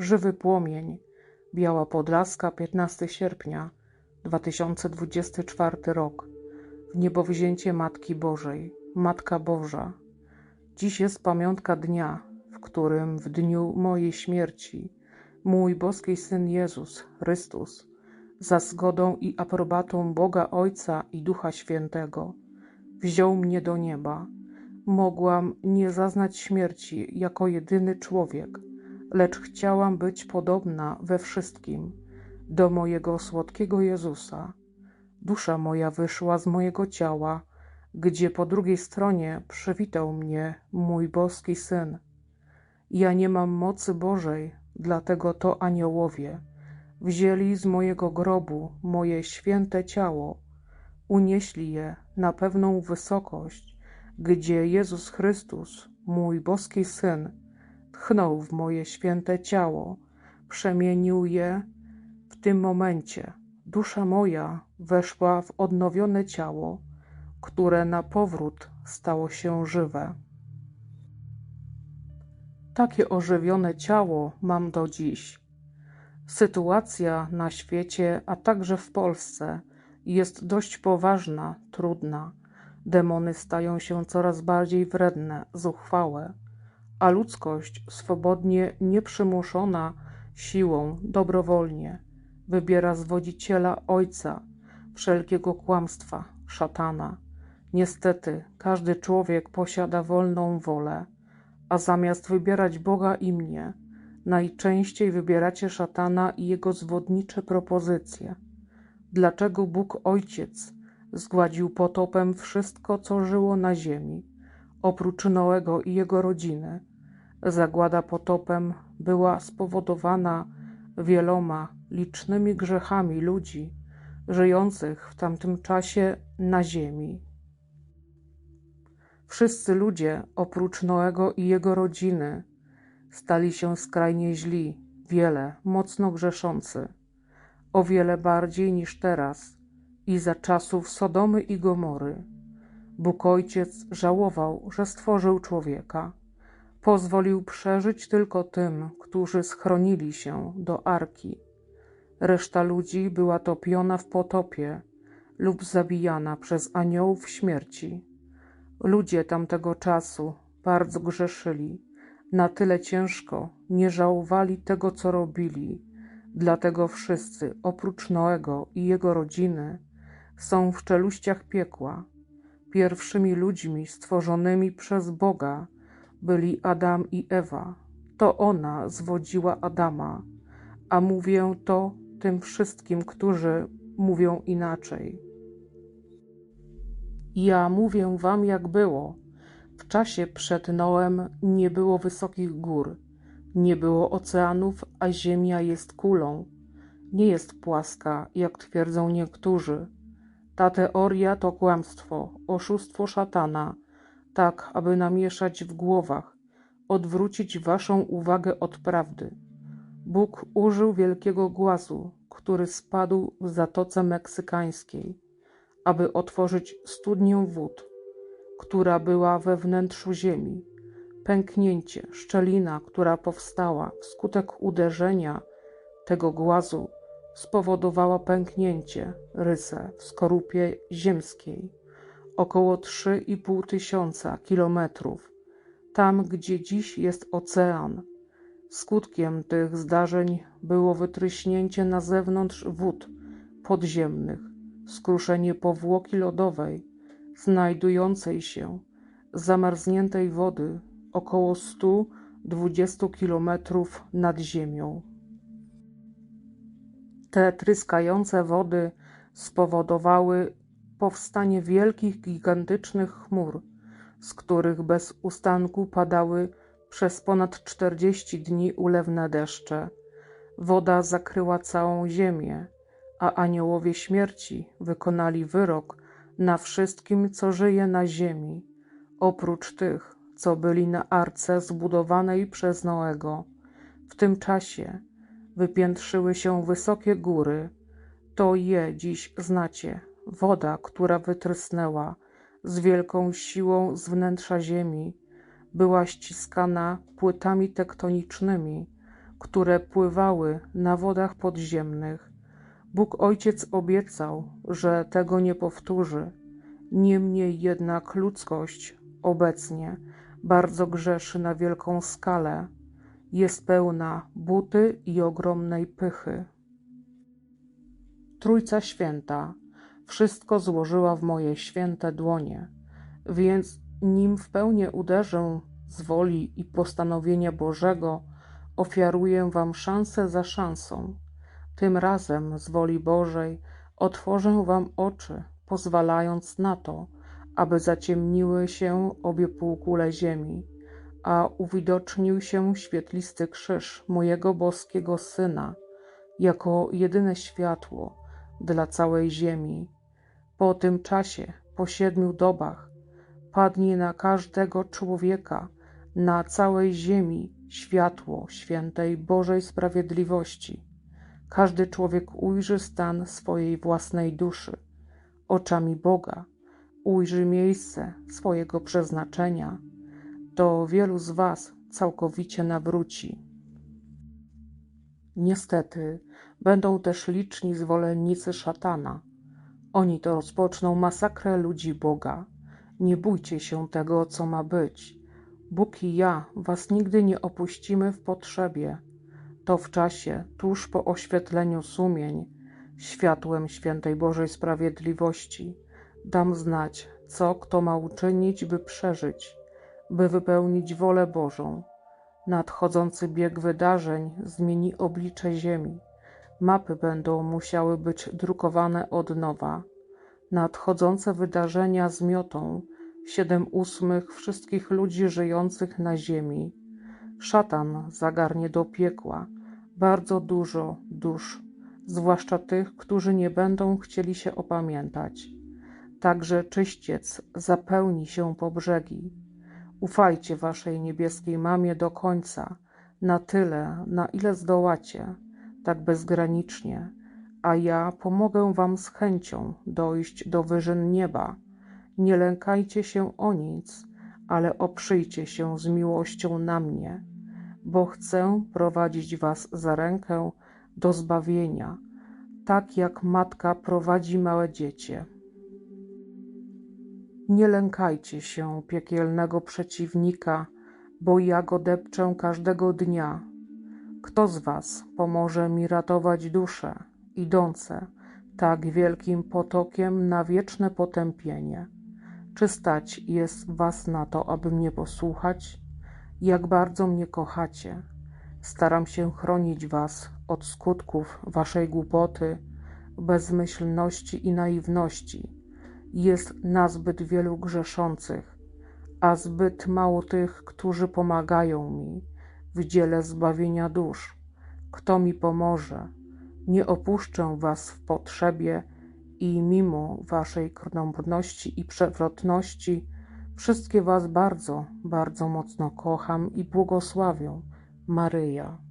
Żywy płomień. Biała Podlaska, 15 sierpnia 2024 rok. W niebowzięcie Matki Bożej. Matka Boża. Dziś jest pamiątka dnia, w którym w dniu mojej śmierci mój boski Syn Jezus Chrystus za zgodą i aprobatą Boga Ojca i Ducha Świętego wziął mnie do nieba. Mogłam nie zaznać śmierci jako jedyny człowiek, lecz chciałam być podobna we wszystkim do mojego słodkiego Jezusa. Dusza moja wyszła z mojego ciała, gdzie po drugiej stronie przywitał mnie mój boski Syn. Ja nie mam mocy Bożej, dlatego to aniołowie wzięli z mojego grobu moje święte ciało, unieśli je na pewną wysokość, gdzie Jezus Chrystus, mój boski Syn, tchnął w moje święte ciało, przemienił je w tym momencie. Dusza moja weszła w odnowione ciało, które na powrót stało się żywe. Takie ożywione ciało mam do dziś. Sytuacja na świecie, a także w Polsce jest dość poważna, trudna. Demony stają się coraz bardziej wredne, zuchwałe, a ludzkość swobodnie, nieprzymuszona siłą, dobrowolnie wybiera zwodziciela Ojca wszelkiego kłamstwa, szatana. Niestety, każdy człowiek posiada wolną wolę, a zamiast wybierać Boga i mnie, najczęściej wybieracie szatana i jego zwodnicze propozycje. Dlaczego Bóg Ojciec zgładził potopem wszystko, co żyło na ziemi, oprócz Noego i jego rodziny? Zagłada potopem była spowodowana wieloma licznymi grzechami ludzi żyjących w tamtym czasie na ziemi. Wszyscy ludzie, oprócz Noego i jego rodziny, stali się skrajnie źli, wiele, mocno grzeszący, o wiele bardziej niż teraz i za czasów Sodomy i Gomory. Bóg Ojciec żałował, że stworzył człowieka. Pozwolił przeżyć tylko tym, którzy schronili się do arki. Reszta ludzi była topiona w potopie lub zabijana przez aniołów śmierci. Ludzie tamtego czasu bardzo grzeszyli, na tyle ciężko, nie żałowali tego, co robili. Dlatego wszyscy, oprócz Noego i jego rodziny, są w czeluściach piekła. Pierwszymi ludźmi stworzonymi przez Boga byli Adam i Ewa. To ona zwodziła Adama, a mówię to tym wszystkim, którzy mówią inaczej. Ja mówię wam, jak było. W czasie przed Noem nie było wysokich gór, nie było oceanów, a ziemia jest kulą. Nie jest płaska, jak twierdzą niektórzy. Ta teoria to kłamstwo, oszustwo szatana, tak aby namieszać w głowach, odwrócić waszą uwagę od prawdy. Bóg użył wielkiego głazu, który spadł w Zatoce Meksykańskiej aby otworzyć studnię wód, która była we wnętrzu ziemi. Pęknięcie, szczelina, która powstała wskutek uderzenia tego głazu, spowodowała pęknięcie rysę w skorupie ziemskiej około 3,5 tysiąca kilometrów, tam gdzie dziś jest ocean. Skutkiem tych zdarzeń było wytryśnięcie na zewnątrz wód podziemnych, skruszenie powłoki lodowej znajdującej się zamarzniętej wody około 120 kilometrów nad ziemią. Te tryskające wody spowodowały powstanie wielkich, gigantycznych chmur, z których bez ustanku padały przez ponad 40 dni ulewne deszcze. Woda zakryła całą ziemię a aniołowie śmierci wykonali wyrok na wszystkim, co żyje na ziemi, oprócz tych, co byli na arce zbudowanej przez Noego. W tym czasie wypiętrzyły się wysokie góry, to je dziś znacie, woda, która wytrysnęła z wielką siłą z wnętrza ziemi, była ściskana płytami tektonicznymi, które pływały na wodach podziemnych. Bóg Ojciec obiecał, że tego nie powtórzy. Niemniej jednak ludzkość obecnie bardzo grzeszy na wielką skalę. Jest pełna buty i ogromnej pychy. Trójca Święta wszystko złożyła w moje święte dłonie, więc nim w pełni uderzę z woli i postanowienia Bożego, ofiaruję Wam szansę za szansą. Tym razem z woli Bożej otworzę Wam oczy, pozwalając na to, aby zaciemniły się obie półkule ziemi, a uwidocznił się świetlisty krzyż mojego boskiego Syna, jako jedyne światło dla całej ziemi. Po tym czasie, po siedmiu dobach, padnie na każdego człowieka na całej ziemi światło świętej Bożej sprawiedliwości. Każdy człowiek ujrzy stan swojej własnej duszy oczami Boga, ujrzy miejsce swojego przeznaczenia, to wielu z Was całkowicie nawróci. Niestety, będą też liczni zwolennicy szatana. Oni to rozpoczną masakrę ludzi Boga. Nie bójcie się tego, co ma być. Bóg i ja was nigdy nie opuścimy w potrzebie. To w czasie, tuż po oświetleniu sumień, światłem świętej Bożej Sprawiedliwości, dam znać, co kto ma uczynić, by przeżyć, by wypełnić wolę Bożą. Nadchodzący bieg wydarzeń zmieni oblicze Ziemi. Mapy będą musiały być drukowane od nowa. Nadchodzące wydarzenia zmiotą siedem ósmych wszystkich ludzi żyjących na ziemi. Szatan zagarnie do piekła bardzo dużo dusz, zwłaszcza tych, którzy nie będą chcieli się opamiętać. Także czyściec zapełni się po brzegi. Ufajcie waszej niebieskiej mamie do końca, na tyle, na ile zdołacie, tak bezgranicznie, a ja pomogę wam z chęcią dojść do wyżyn nieba nie lękajcie się o nic, ale oprzyjcie się z miłością na mnie, bo chcę prowadzić was za rękę do zbawienia, tak jak matka prowadzi małe dziecię. Nie lękajcie się piekielnego przeciwnika, bo ja go depczę każdego dnia. Kto z was pomoże mi ratować dusze, idące tak wielkim potokiem na wieczne potępienie? Czy stać jest was na to, aby mnie posłuchać? Jak bardzo mnie kochacie. Staram się chronić was od skutków waszej głupoty, bezmyślności i naiwności. Jest nazbyt wielu grzeszących, a zbyt mało tych, którzy pomagają mi w dziele zbawienia dusz. Kto mi pomoże? Nie opuszczę was w potrzebie i mimo waszej krnąbrności i przewrotności, wszystkie was bardzo, bardzo mocno kocham i błogosławię. Maryja.